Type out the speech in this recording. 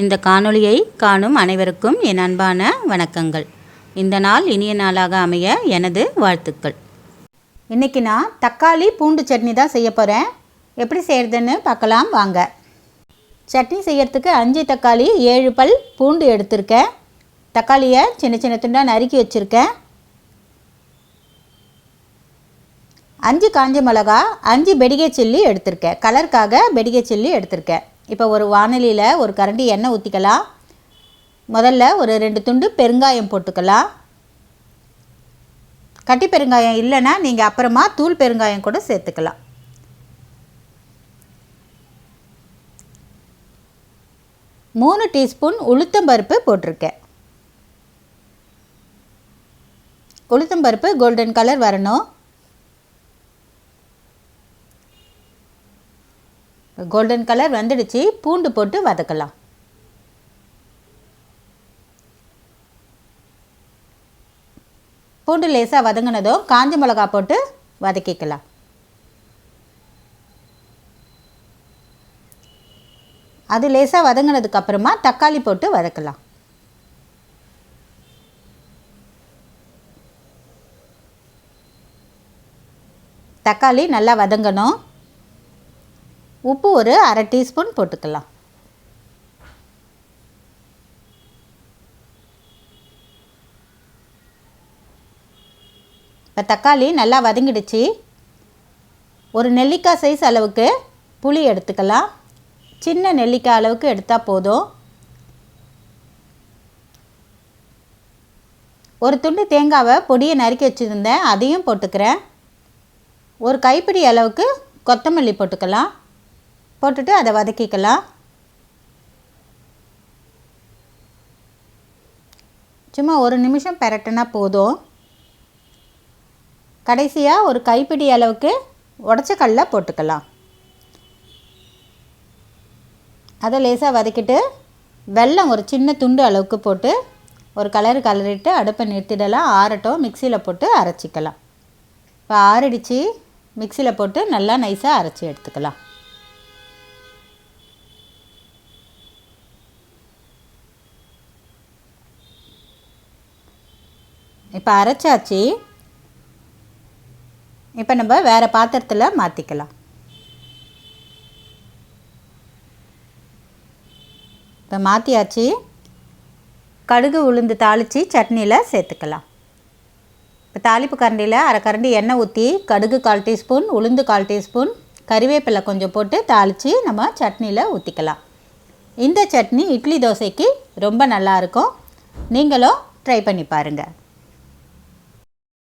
இந்த காணொளியை காணும் அனைவருக்கும் என் அன்பான வணக்கங்கள். இந்த நாள் இனிய நாளாக அமைய எனது வாழ்த்துக்கள். இன்றைக்கி நான் தக்காளி பூண்டு சட்னி தான் செய்ய போகிறேன் எப்படி செய்கிறதுன்னு பார்க்கலாம் வாங்க. சட்னி செய்யறதுக்கு அஞ்சு தக்காளி ஏழு பல் பூண்டு எடுத்திருக்கேன். தக்காளியை சின்ன சின்ன துண்டாக நறுக்கி வச்சுருக்கேன். அஞ்சு காஞ்ச மிளகா அஞ்சு பெடிகை சில்லி எடுத்திருக்கேன். கலருக்காக பெடிகை சில்லி எடுத்திருக்கேன். இப்போ ஒரு வானலியில் ஒரு கரண்டி எண்ணெய் ஊற்றிக்கலாம் முதல்ல ஒரு ரெண்டு துண்டு பெருங்காயம் போட்டுக்கலாம். கட்டி பெருங்காயம் இல்லைன்னா நீங்கள் அப்புறமா தூள் பெருங்காயம் கூட சேர்த்துக்கலாம். மூணு டீஸ்பூன் உளுத்தம்பருப்பு போட்டிருக்கேன். உளுத்தம்பருப்பு கோல்டன் கலர் வரணும். கோல்டன் கலர் வந்துடுச்சு. பூண்டு போட்டு வதக்கலாம். பூண்டு லேசாக வதங்கினதும் காஞ்ச மிளகா போட்டு வதக்கிக்கலாம். அது லேசாக வதங்கினதுக்கு அப்புறமா தக்காளி போட்டு வதக்கலாம். தக்காளி நல்லா வதங்கணும். உப்பு ஒரு அரை டீஸ்பூன் போட்டுக்கலாம். இப்போ தக்காளி நல்லா வதங்கிடுச்சு. ஒரு நெல்லிக்காய் சைஸ் அளவுக்கு புளி எடுத்துக்கலாம். சின்ன நெல்லிக்காய் அளவுக்கு எடுத்தால் போதும். ஒரு துண்டு தேங்காவை பொடியை நறுக்கி வச்சுருந்தேன் அதையும் போட்டுக்கிறேன். ஒரு கைப்பிடி அளவுக்கு கொத்தமல்லி போட்டுக்கலாம். போட்டுட்டு அதை வதக்கிக்கலாம். சும்மா ஒரு நிமிஷம் பெரட்டினா போதும். கடைசியாக ஒரு கைப்பிடி அளவுக்கு உடச்ச கடல போட்டுக்கலாம். அதை லேசாக வதக்கிட்டு வெல்லம் ஒரு சின்ன துண்டு அளவுக்கு போட்டு ஒரு கலர் கலரிட்டு அடுப்பை நிறுத்திடலாம். ஆறட்டும் மிக்சியில் போட்டு அரைச்சிக்கலாம். இப்போ ஆறடிச்சு. மிக்சியில் போட்டு நல்லா நைஸாக அரைச்சி எடுத்துக்கலாம். இப்போ அரைச்சாச்சு. இப்போ நம்ம வேறு பாத்திரத்தில் மாற்றிக்கலாம் இப்போ மாற்றியாச்சு கடுகு உளுந்து தாளித்து சட்னியில் சேர்த்துக்கலாம். இப்போ தாளிப்பு கரண்டியில் அரை கரண்டி எண்ணெய் ஊற்றி கடுகு கால் டீஸ்பூன் உளுந்து கால் டீஸ்பூன் கறிவேப்பிலை கொஞ்சம் போட்டு தாளித்து நம்ம சட்னியில் ஊற்றிக்கலாம் இந்த சட்னி இட்லி தோசைக்கு ரொம்ப நல்லாயிருக்கும் நீங்களும் ட்ரை பண்ணி பாருங்கள்